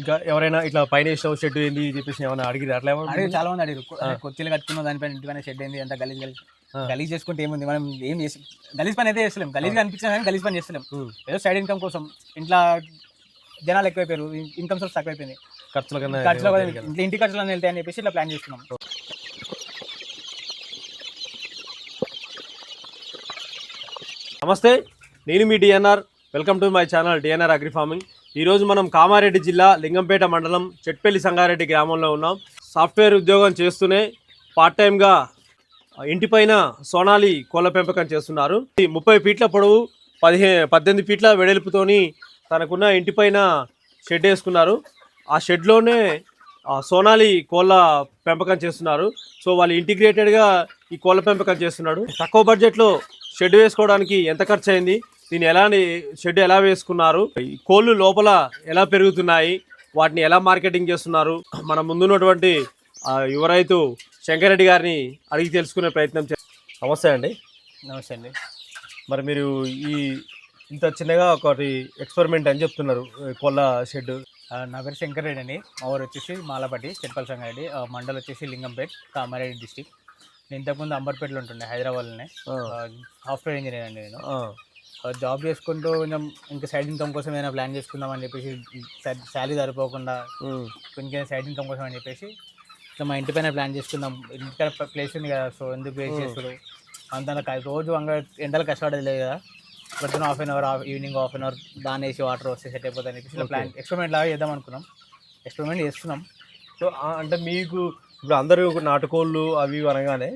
ఇంకా ఎవరైనా ఇట్లా పైన వేసావు షెడ్ ఏంది చెప్పేసి ఏమైనా అడిగిరు? అట్లా అడిగి చాలా మంది అడిగారు. కొత్తిలు కట్టుకున్న దానిపైన ఇంటిపైన షెడ్ ఏంది అంత గలీజ్ గలీజ్. గలీజ్ చేసుకుంటే ఏముంది? మనం ఏం చేసి గలీజ్ పని అయితే చేస్తలేం. గలీజ్ అనిపించినా కానీ గలీజ్ పని చేస్తలేం. ఏదో సైడ్ ఇన్కమ్ కోసం ఇంట్లో జనాలు ఎక్కువైపోయారు ఇన్కమ్ సోర్స్ తక్కువైపోయింది. ఖర్చుల ఖర్చులో ఇంటి ఖర్చులు అన్నీ వెళ్తాయని చెప్పేసి ఇట్లా ప్లాన్ చేస్తున్నాం. నమస్తే నేను మీ DNR welcome to my channel DNR agri farming ఈరోజు మనం కామారెడ్డి జిల్లా లింగంపేట మండలం చెట్పల్లి సంగారెడ్డి గ్రామంలో ఉన్నాం. సాఫ్ట్వేర్ ఉద్యోగం చేస్తూనే పార్ట్ టైంగా ఇంటిపైన సోనాలి కోళ్ళ పెంపకం చేస్తున్నారు. ఈ ముప్పై ఫీట్ల పొడవు పదిహే పద్దెనిమిది ఫీట్ల వెడల్పుతోని తనకున్న ఇంటిపైన షెడ్ వేసుకున్నారు. ఆ షెడ్లోనే సోనాలి కోళ్ళ పెంపకం చేస్తున్నారు. సో వాళ్ళు ఇంటిగ్రేటెడ్గా ఈ కోళ్ళ పెంపకం చేస్తున్నాడు. తక్కువ బడ్జెట్లో షెడ్ వేసుకోవడానికి ఎంత ఖర్చు అయింది దీన్ని ఎలా షెడ్ ఎలా వేసుకున్నారు? ఈ కోళ్ళు లోపల ఎలా పెరుగుతున్నాయి? వాటిని ఎలా మార్కెటింగ్ చేస్తున్నారు? మన ముందున్నటువంటి ఆ, యువ రైతు శంకరెడ్డి గారిని అడిగి తెలుసుకునే ప్రయత్నం చే నమస్తే అండి. నమస్తే అండి. మరి మీరు ఈ ఇంత చిన్నగా ఒకటి ఎక్స్పెరిమెంట్ అని చెప్తున్నారు ఈ కోళ్ళ షెడ్ నా పేరు శంకర్ రెడ్డి అండి. మా ఊరు వచ్చేసి మాలపట్టి చెట్పల్ సంగారెడ్డి ఆ, మండల్ వచ్చేసి లింగంపేట్ కామారెడ్డి డిస్టిక్. నేను ఇంతకుముందు అంబర్పేటలో ఉంటుండే హైదరాబాద్లోనే. సాఫ్ట్వేర్ ఇంజనీర్ అండి నేను. ఆ, జాబ్ చేసుకుంటూ కొంచెం ఇంకా సైడ్ ఇన్కమ్ కోసం ఏమైనా ప్లాన్ చేసుకుందాం అని చెప్పేసి శాలరీ సరిపోకుండా కొంచెం సైడ్ ఇన్కమ్ కోసం అని చెప్పేసి ఇట్లా మా ఇంటి పైన ప్లాన్ చేసుకుందాం. ఇంటికాడ ప్లేస్ ఉంది కదా సో ఎందుకు వేస్ట్ Hmm. చేసుడు అంత రోజు అంగ ఎండలు కష్టపడేది లేదు కదా. పొద్దున half an hour evening half an hour దాని వేసి వాటర్ వస్తే సెట్ అయిపోతుంది అని చెప్పేసి. ప్లాన్ ఎక్స్పెరిమెంట్ లాగా చేద్దాం అనుకున్నాం. ఎక్స్పెరిమెంట్ చేస్తున్నాం. సో అంటే మీకు ఇప్పుడు అందరూ నాటుకోళ్ళు అవి అనగానే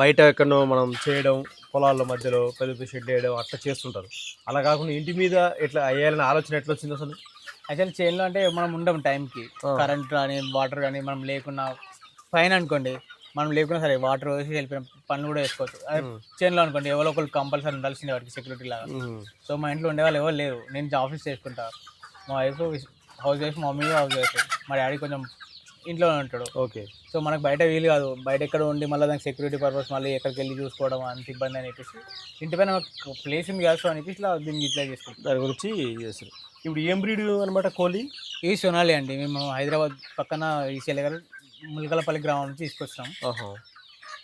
బయట ఎక్కడో మనం చేయడం పొలాల మధ్యలో పెద్ద పెద్ద షెడ్ వేయడం అట్లా చేస్తుంటారు. అలా కాకుండా ఇంటి మీద ఎట్లా అయ్యాలని ఆలోచన ఎట్లా వచ్చింది అసలు? యాక్చువల్లీ చేన్లో అంటే మనం ఉండం టైంకి. కరెంట్ కానీ వాటర్ కానీ మనం లేకున్నా పైన అనుకోండి. మనం లేకున్నా సరే వాటర్ వేసి వెళ్ళిపోయిన పనులు కూడా వేసుకోవచ్చు. చేన్లో అనుకోండి ఎవరో ఒకరు కంపల్సరీ ఉండాల్సిందే వాటికి సెక్యూరిటీ లాగా. సో మా ఇంట్లో ఉండే వాళ్ళు ఎవరు లేరు. నేను ఆఫీస్ చేసుకుంటా. మా వైఫ్ హౌస్ వైఫ్ మా మమ్మీ హౌస్ వైఫ్ మా డాడీ కొంచెం ఇంట్లోనే ఉంటాడు. ఓకే. సో మనకు బయట వీలు కాదు. బయట ఎక్కడ ఉండి మళ్ళీ దానికి సెక్యూరిటీ పర్పస్ మళ్ళీ ఎక్కడికి వెళ్ళి చూసుకోవడం అంత ఇబ్బంది అని చెప్పేసి ఇంటి పైన ప్లేస్ ఉంది కదా సో అని చెప్పేసి ఇలా దీన్ని యూటిలైజ్ చేసుకుంటాం. దాని గురించి చేస్తారు. ఇప్పుడు ఏం బ్రీడ్ అనమాట కోళ్ళి ఈ సొనాలి అండి. మేము హైదరాబాద్ పక్కన ఈ సెలగర్ ములకలపల్లి గ్రామం నుంచి తీసుకొచ్చినాం ఆహా.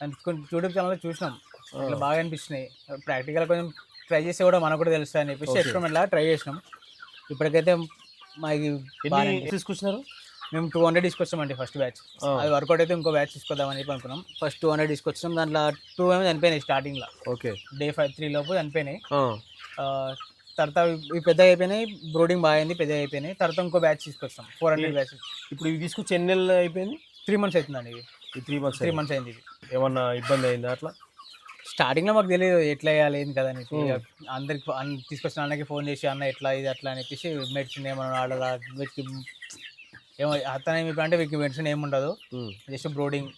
అండ్ కొన్ని యూట్యూబ్ ఛానల్లో చూసినాం. ఇట్లా బాగా అనిపిస్తున్నాయి ప్రాక్టికల్ కొంచెం ట్రై చేస్తే కూడా మనకు కూడా తెలుస్తుంది అని చెప్పేసి. ఎక్స్పెరిమెంట్ లాగా ట్రై చేసినాం. ఇప్పటికైతే మాకు. తీసుకొచ్చినారు? మేము టూ హండ్రెడ్ తీసుకొచ్చామండి ఫస్ట్ బ్యాచ్. అది వర్కౌట్ అయితే ఇంకో బ్యాచ్ తీసుకొద్దామని చెప్పి అనుకున్నాం. ఫస్ట్ టూ హండ్రెడ్ తీసుకొచ్చినాం. దాంట్లో టూ ఏమో చనిపోయినాయి స్టార్టింగ్లో ఓకే. డే ఫైవ్ త్రీ లోపు చనిపోయినాయి. తర్వాత ఇవి పెద్ద అయిపోయినాయి. బ్రోడింగ్ బాగా అయింది పెద్ద అయిపోయినాయి. తర్వాత ఇంకో బ్యాచ్ తీసుకొచ్చాం. ఫోర్ హండ్రెడ్ బ్యాచ్ ఇప్పుడు ఇవి తీసుకొచ్చి ఎన్ని నెలలు అయిపోయింది? త్రీ మంత్స్ అవుతుందండి ఇవి. ఈ త్రీ మంత్స్ త్రీ మంత్స్ అయింది ఇది ఏమన్నా ఇబ్బంది అయిందా అట్లా? స్టార్టింగ్లో మాకు తెలియదు ఎట్లా వేయాలి ఏంది కదా అని అందరికి తీసుకొచ్చిన అన్నకి ఫోన్ చేసి అన్న ఎట్లా ఇది అట్లా అని చెప్పేసి మెడిసిన్ ఏమన్నా వీటికి ఏమో అతను ఏమి అంటే వీటికి మెడిసిన్ ఏమి ఉండదు. జస్ట్ బ్రోడింగ్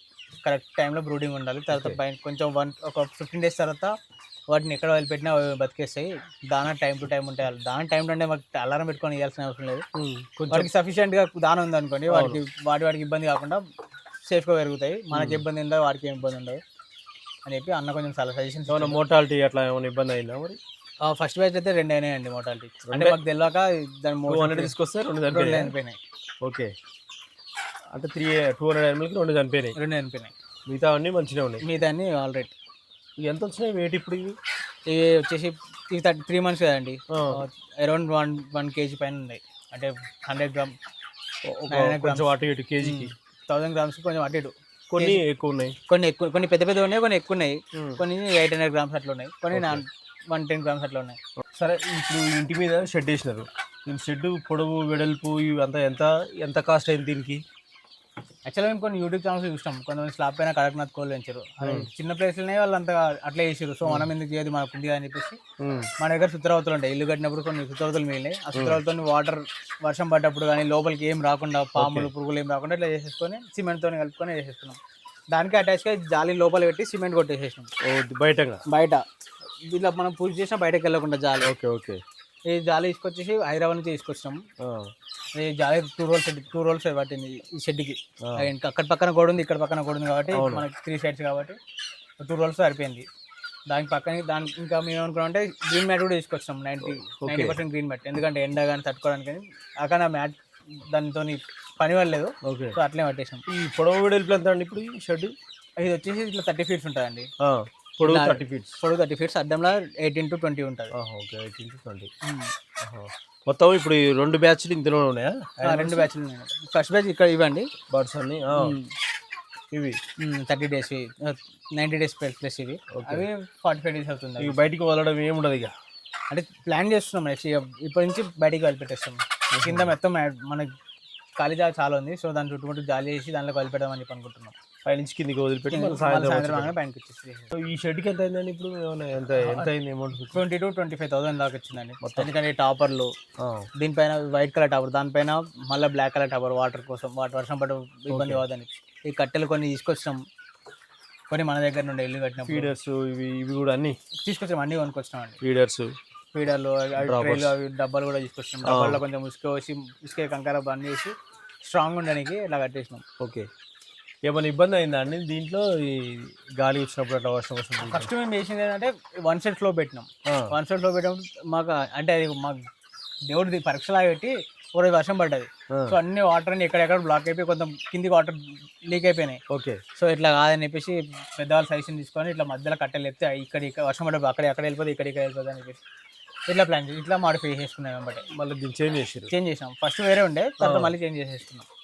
కరెక్ట్ టైంలో బ్రోడింగ్ ఉండాలి. తర్వాత. పైన కొంచెం వన్ ఒక ఫిఫ్టీన్ డేస్ తర్వాత వాటిని ఎక్కడ వదిలిపెట్టినా అవి బతికేస్తాయి. దానా టైం టు టైం ఉంటాయి. దాని టైం అంటే మాకు అలారం పెట్టుకొని ఇవ్వాల్సిన అవసరం లేదు. వాటికి సఫిషియెంట్గా దాన ఉంది అనుకోండి వాటికి వాటి వాటికి ఇబ్బంది కాకుండా సేఫ్గా పెరుగుతాయి. మనకి. ఇబ్బంది ఉండదు వాటికి ఏం ఇబ్బంది ఉండదు అని చెప్పి అన్న కొంచెం చాలా సజెషన్స్ ఏమన్నా మోటాలిటీ అట్లా ఏమైనా ఇబ్బంది అయిందా మరి? ఫస్ట్ బ్యాచ్ అయితే రెండు అయినాయండి మోటాలిటీ అంటే? మాకు తెలియక దాని మూడు హండ్రెడ్ తీసుకొస్తే రెండు రెండు చనిపోయినాయి. ఓకే. అంటే త్రీ టూ హండ్రెడ్ ఎనిమిదికి రెండు చనిపోయినాయి. రెండు చనిపోయినాయి. మిగతా అన్నీ మంచిగా ఉన్నాయి. మిగతా అన్ని ఆల్రెడీ ఇవి ఎంత వచ్చినాయి వెయిట్ ఇప్పుడు ఇవి? ఇవి వచ్చేసి ఇవి థర్టీ త్రీ మంత్స్ కదండి. అరౌండ్ వన్ వన్ కేజీ పైన ఉన్నాయి అంటే హండ్రెడ్ గ్రామ్ కొంచెం అటు ఇటు కేజీకి థౌసండ్ గ్రామ్స్ కొంచెం అటు ఇటు. కొన్ని ఎక్కువ ఉన్నాయి. కొన్ని ఎక్కువ కొన్ని పెద్ద పెద్ద ఉన్నాయి కొన్ని ఎక్కువ ఉన్నాయి. ఉమ్. కొన్ని ఎయిట్ హండ్రెడ్ గ్రామ్స్ అట్లా ఉన్నాయి. కొన్ని వన్ టెన్ గ్రామ్స్ అట్లా ఉన్నాయి. సరే ఇప్పుడు ఇంటి మీద షెడ్ వేసినారు. దీని షెడ్ పొడవు వెడల్పు ఇవి అంతా ఎంత ఎంత కాస్ట్ అయింది దీనికి? యాక్చువల్గా మేము కొన్ని యూట్యూబ్ ఛానల్స్ చూసినాం. కొంతమంది స్లాబ్ పైన కడక్నాథ్ కోళ్ళు పెంచారు అది Hmm. చిన్న ప్లేస్లోనే వాళ్ళు అంతా అట్లా చేసారు సో మనం ఎందుకు చేయదు మనకు ఉంది అని చెప్పేసి ఉమ్. మన దగ్గర సుత్తరవతలు ఉంటాయి. ఇల్లు కట్టినప్పుడు కొన్ని సుత్తరవతలు మిగిలినాయి. ఆ సుత్తరవతలతో వాటర్ వర్షం పడ్డప్పుడు కానీ లోపలికి ఏం రాకుండా పాములు పురుగులు ఏం రాకుండా ఇట్లా చేసేసుకొని సిమెంట్తో కలుపుకొని వేసేసుకున్నాం దానికి అటాచ్గా జాలి లోపల పెట్టి సిమెంట్ కొట్టేసేసినాం. ఓ బయటగా? బయట. ఇట్లా మనం పూజ చేసినా బయటకు వెళ్ళకుండా జాలి. Okay okay. ఈ జాలి తీసుకొచ్చేసి హైదరాబాద్ నుంచి తీసుకొచ్చినాం. ఈ జాలి టూ రోల్స్ టూ రోల్స్ పట్టింది ఈ షెడ్కి. ఇంకా అక్కడ పక్కన కూడా ఉంది ఇక్కడ పక్కన కూడా ఉంది కాబట్టి. మనకి త్రీ సైడ్స్ కాబట్టి టూ రోల్స్ సరిపోయింది. దానికి పక్కన దానికి ఇంకా మేము ఏమనుకున్నాం అంటే గ్రీన్ మ్యాట్ కూడా తీసుకొచ్చాం ninety ninety percent green mat ఎందుకంటే ఎండ కానీ తట్టుకోవడానికి అక్కడ మ్యాట్ దానితో పని పడలేదు సో అట్లే పట్టేసాం ఈ పొడవు వెడల్పు ఎంత అండి ఇప్పుడు ఈ షెడ్ ఇది వచ్చేసి ఇట్లా థర్టీ ఫీట్స్ ఉంటుందండి. పొడవు థర్టీ ఫీట్స్. పొడవు థర్టీ ఫీట్స్ అడ్డంలో ఎయిటీన్ టు ట్వంటీ ఉంటుంది. Okay eighteen to twenty. మొత్తం ఇప్పుడు ఈ రెండు బ్యాచ్లు ఇందులో ఉన్నాయా? రెండు బ్యాచ్లు ఫస్ట్ బ్యాచ్ ఇక్కడ ఇవ్వండి. బర్డ్స్ అన్ని ఇవి? Thirty days ninety days plus ఇవి. అవి ఫార్టీ ఫైవ్ డేస్ అవుతుంది. ఇవి బయటికి వదలడం ఏముండదు ఇక. అంటే ప్లాన్ చేస్తున్నాం నెక్స్ట్ ఇప్పటి నుంచి బయటికి కలిపెట్టేస్తాం కింద మొత్తం మనకి ఖాళీ జాగా చాలా ఉంది. సో దాని చుట్టుముట్టు జాలి చేసి దాంట్లో కలిపెడదామని చెప్పి అనుకుంటున్నాం. పైనుంచి కిందికి వదిలిపెట్టి మళ్ళీ సాయంత్రం వచ్చేసి సో ఈ షెడ్కి ఎంత అయిందండి ఇప్పుడు? ఎంత ఎంత అయింది amount twenty to twenty five thousand దాకా వచ్చిందండి. ఎందుకంటే టాపర్లు దీనిపైన వైట్ కలర్ టాపర్ దానిపైన మళ్ళీ బ్లాక్ కలర్ టాపర్ వాటర్ కోసం వాటర్ వర్షం పడ ఇబ్బంది కావద్దని. ఈ కట్టెలు కొన్ని తీసుకొచ్చినాం. కొన్ని మన దగ్గర నుండి ఇల్లు కట్టినప్పుడు. ఫీడర్స్ ఇవి ఇవి కూడా అన్ని? తీసుకొచ్చాం అన్ని కొనుక్కొచ్చినాం అండి ఫీడర్స్ ఫీడర్లు ట్రైలు అవి డబ్బాలు కూడా తీసుకొచ్చినాం. డబ్బాల్లో కొంచెం ఉసుక వేసి ఉసుకే కంకర బంద్ చేసి స్ట్రాంగ్ ఉండడానికి ఇలా కట్టేసినాం. ఓకే ఏమైనా ఇబ్బంది అయిందా అండి? దీంట్లో ఈ గాలి వచ్చినప్పుడు అట్లా వర్షం వస్తుంది ఫస్ట్ మేము చేసింది ఏంటంటే వన్ సెట్ ఫ్లో పెట్టినాం. వన్ సెట్ ఫ్లో పెట్టినప్పుడు మాకు అంటే అది మాకు దేవుడిది పరీక్షలాగా పెట్టి ఒక రోజు వర్షం పడ్డది. సో అన్ని వాటర్ అన్ని ఎక్కడెక్కడ బ్లాక్ అయిపోయి కొంచెం కిందికి వాటర్ లీక్ అయిపోయినాయి. ఓకే. సో ఇట్లా కాదని చెప్పేసి పెద్దవాళ్ళ సజెషన్ తీసుకొని ఇట్లా మధ్యలో కట్టెలు ఎత్తే ఇక్కడ ఇక్కడ వర్షం పడ్డప్పుడు అక్కడ ఎక్కడ వెళ్ళిపోతే ఇక్కడ ఇక్కడ వెళ్ళిపోతుంది అని చెప్పేసి ఇట్లా ప్లాన్ చేసి ఇట్లా మాడిఫై చేసుకున్నాం వెంబటే మళ్ళీ చేంజ్ చేసారు చేంజ్ చేసినాం. ఫస్ట్ వేరే ఉండే తర్వాత మళ్ళీ చేంజ్ చేసేసుకున్నాం. సో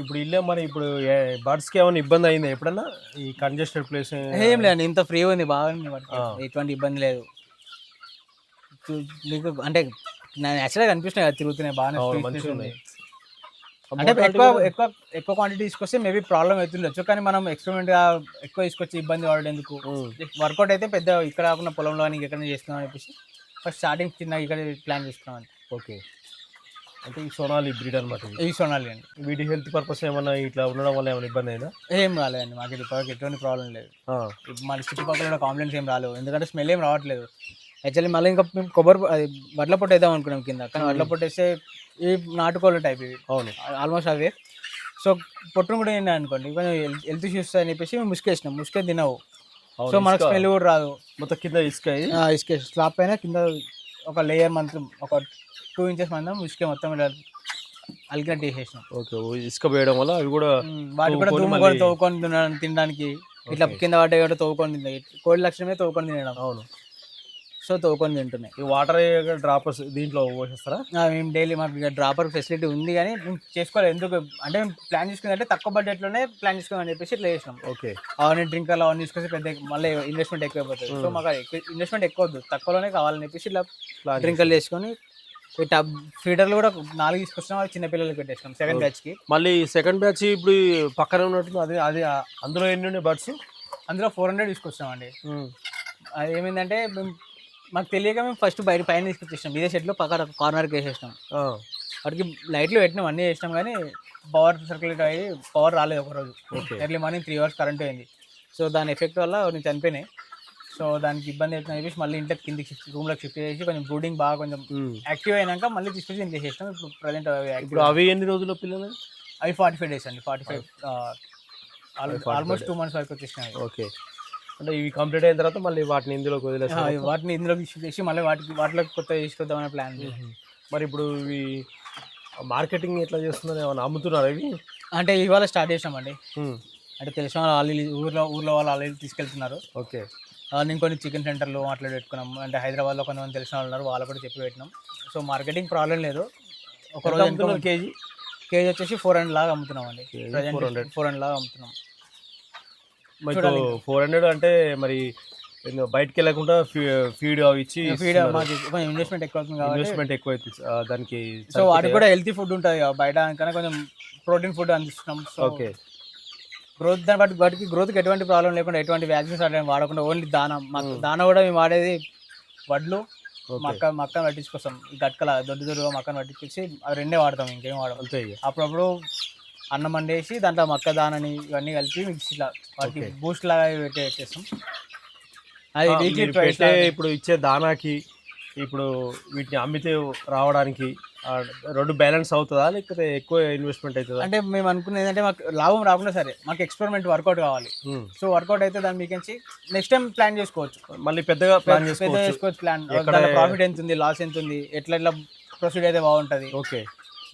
ఇప్పుడు ఇల్లే మరి ఇప్పుడు బర్డ్స్కి ఏమైనా ఇబ్బంది అయిందా ఎప్పుడన్నా? ఈ కంజెస్టెడ్ ప్లేస్ ఏం లేదండి ఇంత ఫ్రీ ఉంది బాగుంది వాటికి ఎటువంటి ఇబ్బంది లేదు. మీకు అంటే నేచురల్గా కనిపిస్తున్నాయి కదా తిరుగుతున్నాయి బాగానే. అంటే ఎక్కువ ఎక్కువ ఎక్కువ క్వాంటిటీ తీసుకొస్తే మేబీ ప్రాబ్లం అవుతుండొచ్చు కానీ మనం ఎక్స్పెరిమెంట్గా ఎక్కువ తీసుకొచ్చి ఇబ్బంది పడేందుకు వర్కౌట్ అయితే పెద్ద ఇక్కడ కాకుండా పొలంలో ఎక్కడ చేస్తున్నాం అని చెప్పేసి ఫస్ట్ స్టార్టింగ్ చిన్న ఇక్కడ ప్లాన్ చేసుకున్నాం ఓకే. అంటే ఈ సోనాలి బ్రీడ్ అనమాట. ఇవి సోనాలి అండి. వీటి హెల్త్ పర్పస్ ఏమన్నా ఇట్లా ఉండడం వల్ల ఏమైనా ఇబ్బంది అయిందా? ఏం రాలేదండి మాకు ఇప్పటివరకు ఎటువంటి ప్రాబ్లం లేదు. మన చుట్టుపక్కల కూడా కాంప్లైంట్స్ ఏం రాలేవు. ఎందుకంటే స్మెల్ ఏం రావట్లేదు. యాక్చువల్లీ మళ్ళీ ఇంకా మేము కొబ్బరి అది వడ్ల పొట్టు వేద్దాం అనుకున్నాం కింద. కానీ వడ్ల పొట్టు వేస్తే ఈ నాటుకోళ్ళ టైప్ ఇవి. అవును. ఆల్మోస్ట్ అవే. సో పొట్టును కూడా ఏంటి అనుకోండి. కొంచెం హెల్త్ ఇష్యూస్ అని చెప్పేసి మేము ముసుకేసినాం ముసుకే తినవు. సో మనకు స్మెల్ కూడా రాదు. మొత్తం కింద ఇసుక ఇసుక. స్లాబ్ పైన కింద ఒక లేయర్ మంత్రం ఒక టూ ఇంచెస్ మందం ఇసుక మొత్తం ఇలా అలికినట్టు వేసేసినాం. ఓకే ఇసుక వేయడం వల్ల అవి కూడా వాటి కూడా తవ్వుకొని దుమ్ము మళ్ళీ- కూడా తవ్వుకొని తినడానికి తినడానికి ఇట్లా కింద పడ్డ కూడా తవ్వుకొని తింటాయి కోడి లక్షణమే తవ్వుకొని తినడం. అవును. సో తవ్వుకొని తింటున్నాయి. ఈ వాటర్ డ్రాపర్స్ దీంట్లో పోసేస్తారా? మేము డైలీ మాకు డ్రాపర్ ఫెసిలిటీ ఉంది కానీ మేము చేసుకోలేదు ఎందుకు? అంటే మేము ప్లాన్ చేసుకుంది అంటే తక్కువ బడ్జెట్లోనే ప్లాన్ చేసుకుందామని చెప్పేసి ఇట్లా చేసినాం. ఓకే. అవన్నీ డ్రింకర్లు అవన్నీ తీసుకొస్తే పెద్ద మళ్ళీ ఇన్వెస్ట్మెంట్ ఎక్కువ అయిపోతుంది సో మాకు ఇన్వెస్ట్మెంట్ ఎక్కువ వద్దు. తక్కువలోనే కావాలని చెప్పేసి ఇట్లా డ్రింకర్లు చేసుకొని టబ్ ఫీడర్లు కూడా నాలుగు తీసుకొచ్చినాం చిన్న పిల్లలకి పెట్టేసుకున్నాం సెకండ్ బ్యాచ్కి మళ్ళీ సెకండ్ బ్యాచ్ ఇప్పుడు పక్కన ఉన్నట్టు అది అది అందులో ఎన్ని ఉన్నాయి బర్డ్స్ అందులో ఫోర్ హండ్రెడ్ తీసుకొచ్చినామండి. అది ఏమైందంటే మేము మాకు తెలియక మేము ఫస్ట్ బయట పైన తీసుకొచ్చేసినాం. ఇదే షెడ్లో పక్కన కార్నర్కి వేసేసినాం. వాటికి లైట్లు పెట్టినాం అన్నీ చేసినాం కానీ పవర్ సర్క్యులేట్ అయ్యి పవర్ రాలేదు ఒకరోజు. Early morning three hours current పోయింది. సో దాని ఎఫెక్ట్ వల్ల నేను చనిపోయినాయి. సో దానికి ఇబ్బంది అవుతుందని చెప్పేసి మళ్ళీ ఇంట్లో కిందికి షిఫ్ట్ రూమ్లోకి షిఫ్ట్ చేసి కొంచెం బ్రూడింగ్ బాగా కొంచెం యాక్టివ్ అయినాక మళ్ళీ తీసుకొచ్చి ఇంట్లో చేసేసినాం ఇప్పుడు ప్రజెంట్ ఇప్పుడు అవి ఎన్ని రోజుల పిల్లలు? అవి ఫార్టీ ఫైవ్ డేస్ అండి forty five almost two months వరకు వచ్చేసినాయి ఓకే. అంటే ఇవి కంప్లీట్ అయిన తర్వాత మళ్ళీ వాటిని ఇందులోకి ఆ, వదిలేస్తారు వాటిని ఇందులోకి షిఫ్ట్ చేసి మళ్ళీ వాటికి వాటిలోకి కొత్త తీసుకొద్దామనే ప్లాన్ మరి ఇప్పుడు ఇవి మార్కెటింగ్ ఎట్లా చేస్తున్నారు ఏమైనా అమ్ముతున్నారు ఇవి? అంటే ఇవాళ స్టార్ట్ చేసామండి. అంటే తెలిసిన వాళ్ళు ఆల్రెడీ ఊర్లో ఊర్లో వాళ్ళు ఆల్రెడీ తీసుకెళ్తున్నారు. ఓకే. నేను కొన్ని చికెన్ సెంటర్లు అట్లా పెట్టుకున్నాం. అంటే హైదరాబాద్లో కొంతమంది తెలిసిన వాళ్ళు ఉన్నారు వాళ్ళు కూడా చెప్పి పెట్టినాం. సో మార్కెటింగ్ ప్రాబ్లం లేదు. ఒక రోజు కేజీ? కేజీ వచ్చేసి ఫోర్ హండ్రెడ్ లాగా అమ్ముతున్నాం అండి. ప్రజెంట్ 400. ఫోర్ హండ్రెడ్ లాగా అమ్ముతున్నాం. ఫోర్ హండ్రెడ్ అంటే మరి బయటికి వెళ్ళకుండా ఫీడ్ అవి ఇచ్చి ఫీడ్ ఇన్వెస్ట్మెంట్ ఎక్కువ అవుతుంది ఇన్వెస్ట్మెంట్ ఎక్కువ అవుతుంది దానికి సో వాటికి కూడా హెల్తీ ఫుడ్ ఉంటుంది బయట కన్నా కొంచెం ప్రోటీన్ ఫుడ్ అందిస్తున్నాం. సో ఓకే గ్రోత్ దాని బట్టి వాటికి గ్రోత్కి ఎటువంటి ప్రాబ్లం లేకుండా ఎటువంటి వ్యాక్సిన్స్ అట్లా వాడకుండా ఓన్లీ దానా. దానా కూడా మేము వాడేది వడ్లు మక్క మక్కను పట్టించుకొస్తాం. ఈ గట్కల దొడ్డు దొడ్డుగా మక్కను పట్టించి అవి రెండే వాడతాం ఇంకేం వాడము. అప్పుడప్పుడు అన్నం వండేసి దాంట్లో మక్క దానని ఇవన్నీ కలిపి మిక్సీలో వాటికి బూస్ట్ లాగా పెట్టి పెట్టేస్తాం అది వీక్లీ ఇప్పుడు ఇచ్చే దానాకి ఇప్పుడు వీటిని అమ్మితే రావడానికి రెండు బ్యాలెన్స్ అవుతుందా? లేకపోతే ఎక్కువ ఇన్వెస్ట్మెంట్ అవుతుందా? అంటే మేము అనుకున్నది ఏంటంటే మాకు లాభం రాకుండా సరే మాకు ఎక్స్పెరిమెంట్ వర్కౌట్ కావాలి. ఉమ్. సో వర్కౌట్ అయితే దాని మీకు నెక్స్ట్ టైం ప్లాన్ చేసుకోవచ్చు. మళ్ళీ పెద్దగా ప్లాన్ చేసుకోవచ్చు. ప్లాన్ ఎక్కడ- ప్రాఫిట్ ఎంత ఉంది లాస్ ఎంత ఉంది ఎట్లా ఎట్లా ప్రొసీడ్ అయితే బాగుంటుంది. ఓకే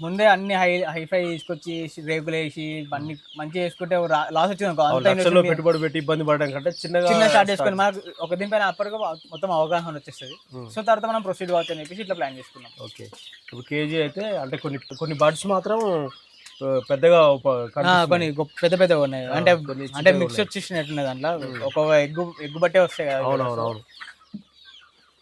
ముందే అన్ని హై హైఫై తీసుకొచ్చి రేకులు వేసి అన్ని మంచిగా వేసుకుంటే లాస్ వచ్చింది పెట్టుబడి పెట్టి ఇబ్బంది పడడం కంటే చిన్నగా చిన్న స్టార్ట్ చేసుకొని మనకు ఒక దీనిపైన అప్పటికి మొత్తం అవగాహన వచ్చేస్తుంది. Hmm. సో తర్వాత మనం ప్రొసీడ్ కావచ్చు అని చెప్పేసి ఇట్లా ప్లాన్ చేసుకున్నాం. ఓకే ఇప్పుడు కేజీ అయితే అంటే కొన్ని కొన్ని బర్డ్స్ మాత్రం పెద్దగా. కొన్ని పెద్ద పెద్ద ఉన్నాయి. అంటే అంటే మిక్స్ వచ్చేసినట్టున్నాయి దాంట్లో. ఒక ఎగ్గు ఎగ్గు బట్టే వస్తాయి కదా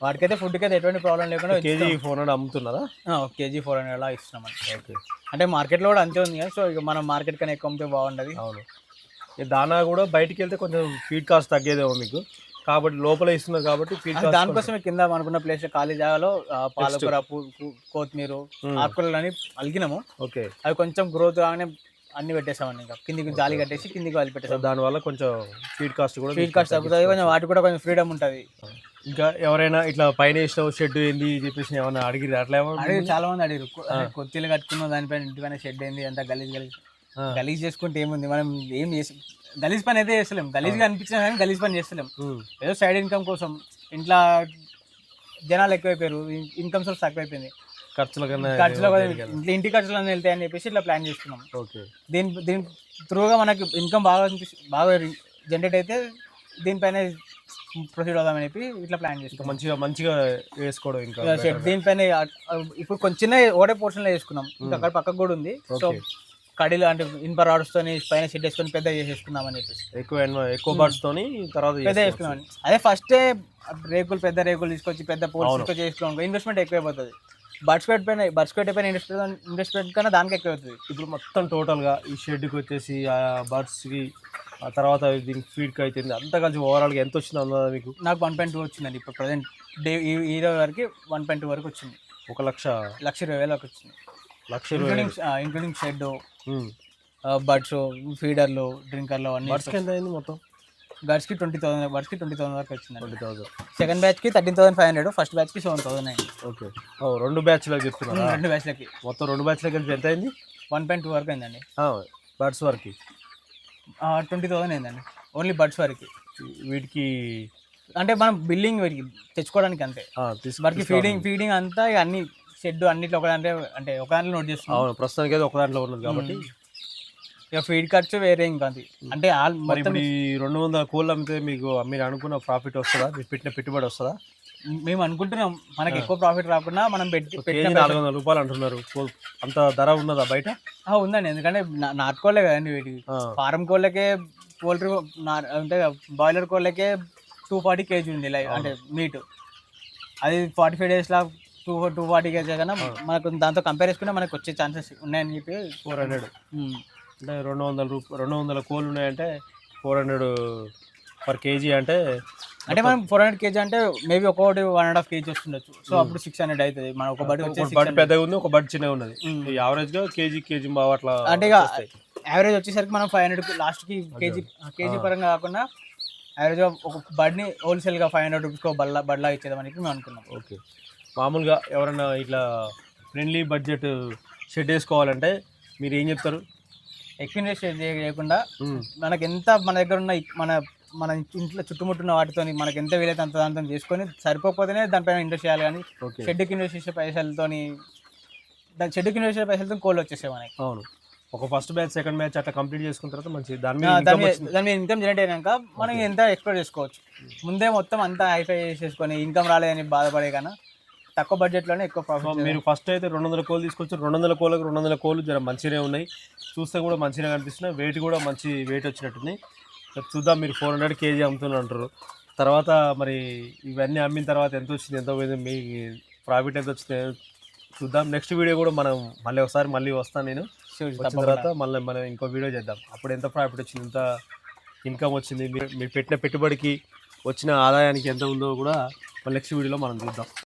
వాటికైతే ఫుడ్కి అయితే ఎటువంటి ప్రాబ్లం లేకుండా కేజీ ఫోర్ హండ్రెడ్ అమ్ముతున్నారా ఒక కేజీ ఫోర్ హండ్రెడ్ అలా ఇస్తున్నాం ఓకే. అంటే మార్కెట్లో కూడా అంతే ఉంది కదా సో ఇక మనం మార్కెట్ కన్నా ఎక్కువ అమ్మితే బాగుండదు. అవును. ఈ దానా కూడా బయటికి వెళ్తే కొంచెం ఫీడ్ కాస్ట్ తగ్గేదేమో మీకు. కాబట్టి లోపల ఇస్తున్నారు కాబట్టి దానికోసమే కింద అనుకున్న ప్లేస్ ఖాళీ జాగాలో పాలకూర కొత్తిమీర ఆకుకూరలు అని అలిగినాము. ఓకే. అవి కొంచెం గ్రోత్ కాగానే అన్ని పెట్టేసామండి ఇంకా. కిందికి జాలి కట్టేసి కిందికి వదిలి పెట్టేసాం దానివల్ల కొంచెం ఫీడ్ కాస్ట్ కూడా ఫీడ్ కాస్ట్ తగ్గుతుంది. కొంచెం వాటి కూడా కొంచెం ఫ్రీడమ్ ఉంటుంది. ఇంకా ఎవరైనా ఇట్లా పైన వేసిన షెడ్ ఏంది చెప్పేసి ఏమన్నా అడిగిరు అట్లా ఏమన్నా అడిగి చాలా మంది అడిగారు కొ- అదే కొత్తిల్లు కట్టుకున్నాం దానిపైన ఇంటిపైన షెడ్ ఏంది అంత గలీజ్ గలీజ్. గలీజ్ చేసుకుంటే ఏముంది? మనం ఏం చేసి గలీజ్ పని అయితే చేస్తలేం. గలీజ్గా అనిపించినా కానీ గలీజ్ పని చేస్తలేం. ఏదో సైడ్ ఇన్కమ్ కోసం ఇంట్లో జనాలు ఎక్కువైపోయారు ఇన్కమ్ సోర్స్ తక్కువైపోయింది. ఖర్చుల కన్నా ఖర్చులో ఇంట్లో ఇంటి ఖర్చులు అన్నీ వెళ్తాయని చెప్పేసి ఇట్లా ప్లాన్ చేసుకున్నాం ఓకే. దీని దీని త్రూగా మనకి ఇన్కమ్ బాగా బాగా జనరేట్ అయితే దీనిపైన ప్రొసీడ్ అవుదామని చెప్పి ఇట్లా ప్లాన్ చేసుకున్నాం. మంచిగా మంచిగా వేసుకోవడం ఇంకా షెడ్ దీనిపైన ఇప్పుడు కొంచెం చిన్న ఓడే పోర్షన్లో వేసుకున్నాం ఇంకా అక్కడ పక్కకు కూడా ఉంది. సో. కడీలు అంటే ఇనుప రాడ్స్తోని పైన షెడ్ వేసుకొని పెద్ద చేసేసుకుందామని చెప్పేసి. ఎక్కువ ఎక్కువ బర్డ్స్ తోని తర్వాత పెద్ద. చేసుకున్నామని అదే ఫస్టే రేకులు పెద్ద రేకులు తీసుకొచ్చి పెద్ద పోల్స్ తీసుకొచ్చి చేసుకోవడం ఇన్వెస్ట్మెంట్ ఎక్కువైపోతుంది బడ్స్ పెట్టిపోయిన బడ్స్ పెట్టిపోయిన ఇన్వెస్ట్మెంట్ ఇన్వెస్ట్మెంట్ కన్నా దానికి ఎక్కువ అవుతుంది ఇప్పుడు మొత్తం టోటల్గా ఈ షెడ్కి వచ్చేసి ఆ బర్డ్స్కి ఆ తర్వాత దీనికి ఫీడ్కి అయితే అంతా కలిసి ఓవరాల్గా ఎంత వచ్చింది అన్నదా మీకు? నాకు వన్ పాయింట్ టూ వచ్చిందండి. ఇప్పుడు ప్రజెంట్ డే ఈ రోజు వరకు వన్ పాయింట్ టూ వరకు వచ్చింది. ఒక లక్ష? లక్ష ఇరవై వేలకు వచ్చింది. Lakh including including shed birds ఫీడర్లు డ్రింకర్లు అన్ని బర్డ్స్కి ఎంత అయింది మొత్తం? బడ్స్కి ట్వంటీ థౌసండ్ బడ్స్కి ట్వంటీ థౌసండ్ వరకు వచ్చిందండి. Twenty thousand second బ్యాచ్కి thirteen thousand five hundred first బ్యాచ్కి seven thousand అయింది. ఓకే. ఓ రెండు బ్యాచ్లో చెప్తున్నారా? రెండు బ్యాచ్లకి మొత్తం రెండు బ్యాచ్లో కలిపి ఎంత అయింది? వన్ పాయింట్ టూ వరకు అయిందండి. బర్డ్స్ వరకు. ట్వంటీ థౌసండ్ అయిందండి. ఓన్లీ బడ్స్ వరకు. వీటికి అంటే మనం బిల్డింగ్ వీటికి తెచ్చుకోవడానికి అంతే. వాటికి ఫీడింగ్ ఫీడింగ్ అంతా ఇక అన్ని షెడ్ అన్నిట్లో ఒక దాంట్లో అంటే ఒక దాంట్లో నోట్ చేస్తున్నాం. అవును ప్రస్తుతానికి అయితే ఒక దాంట్లో ఉన్నది కాబట్టి ఇక ఫీడ్ ఖర్చు వేరే ఇంకా అది. అంటే మరి ఇప్పుడు ఈ రెండు వందల కోళ్ళు అమ్మితే మీకు మీరు అనుకున్న ప్రాఫిట్ వస్తుందా? మీరు పెట్టిన పెట్టుబడి వస్తుందా? మేము అనుకుంటున్నాం మనకి ఎక్కువ ప్రాఫిట్ రాకుండా మనం పెట్టి కేజీ పెట్టిన నాలుగు వందల రూపాయలు అంటున్నారు. అంత ధర ఉన్నదా బయట? ఉందండి. ఎందుకంటే నా- నాటుకోలే కదండి వీటికి. ఫారం కోళ్ళకే పోల్ట్రీ అంటే బాయిలర్ కోళ్ళకే టూ ఫార్టీ కేజీ ఉంది లైవ్ అంటే మీట్ అది ఫార్టీ ఫైవ్ డేస్లో టూ టూ ఫార్టీ కేజీ కన్నా మనకు దాంతో కంపేర్ చేసుకుంటే మనకు వచ్చే ఛాన్సెస్ ఉన్నాయని చెప్పి ఫోర్ హండ్రెడ్. అంటే రెండు వందల రూప రెండు వందల కోళ్ళు ఉన్నాయంటే ఫోర్ హండ్రెడ్ పర్ కేజీ అంటే అంటే మనం ఫోర్ హండ్రెడ్ కేజీ అంటే మేబీ ఒక్కొక్కటి వన్ అండ్ హాఫ్ కేజీ వస్తుండొచ్చు. సో అప్పుడు సిక్స్ హండ్రెడ్ అవుతుంది. మన ఒక బడి ఒక బడ్ పెద్దగా ఉంది ఒక బడ్ చిన్నగా ఉన్నది. యావరేజ్గా కేజీ కేజీ బాగా అట్లా అంటే ఇక. యావరేజ్ వచ్చేసరికి మనం ఫైవ్ హండ్రెడ్ లాస్ట్కి కేజీ కేజీ పరంగా కాకుండా యావరేజ్ ఒక బడ్ని హోల్సేల్గా ఫైవ్ హండ్రెడ్ రూపీస్కి బడ్లా బడ్లా ఇచ్చేదామని మేము అనుకున్నాం. ఓకే. మామూలుగా ఎవరైనా ఇట్లా ఫ్రెండ్లీ బడ్జెట్ షెడ్ వేసుకోవాలంటే మీరు ఏం చెప్తారు? ఎక్కువ చేయకుండా ఉమ్, మనకి ఎంత మన దగ్గర ఉన్న మన మన ఇంట్లో చుట్టుముట్టున్న వాటితో మనకి ఎంత వీలైతే అంత దాంతో చేసుకొని సరిపోకపోతేనే దానిపైన ఇన్వెస్ట్ చేయాలి కానీ షెడ్కి ఇన్వెస్ట్ చేసే పైసలతోని దాని షెడ్కి ఇన్వెస్ట్ చేసే పైసలతో కోళ్ళు వచ్చేసాయి మనకి. అవును. ఒక ఫస్ట్ బ్యాచ్ సెకండ్ బ్యాచ్ అట్లా కంప్లీట్ చేసుకున్న తర్వాత మంచి దాని మీద దాని మీద ఇన్కమ్ జనరేట్ అయినాక మనం ఎంత ఎక్స్ప్లోర్ చేసుకోవచ్చు? ముందే మొత్తం అంతా హైఫై చేసేసుకొని ఇన్కమ్ రాలేదని బాధపడే కన్నా తక్కువ బడ్జెట్లోనే ఎక్కువ ప్రాఫిట్ మీరు ఫస్ట్ అయితే రెండు వందల కోళ్ళు తీసుకొచ్చి రెండు వందల కోళ్ళకి రెండు వందల కోళ్ళు జర మంచిగానే ఉన్నాయి. చూస్తే కూడా మంచిగా కనిపిస్తున్నాయి. వెయిట్ కూడా మంచి వెయిట్ వచ్చినట్టుంది చూద్దాం మీరు ఫోర్ హండ్రెడ్ కేజీ అమ్ముతున్నారు అంటారు. తర్వాత మరి ఇవన్నీ అమ్మిన తర్వాత ఎంత వచ్చింది ఎంత పోయింది మీ ప్రాఫిట్ ఎంత వచ్చింది చూద్దాం. నెక్స్ట్ వీడియో కూడా మనం మళ్ళీ ఒకసారి మళ్ళీ వస్తాను నేను. వచ్చిన తర్వాత మళ్ళీ మనం ఇంకో వీడియో చేద్దాం. అప్పుడు ఎంత ప్రాఫిట్ వచ్చింది ఎంత ఇన్కమ్ వచ్చింది మీరు మీరు పెట్టిన పెట్టుబడికి వచ్చిన ఆదాయానికి ఎంత ఉందో కూడా నెక్స్ట్ వీడియోలో మనం చూద్దాం.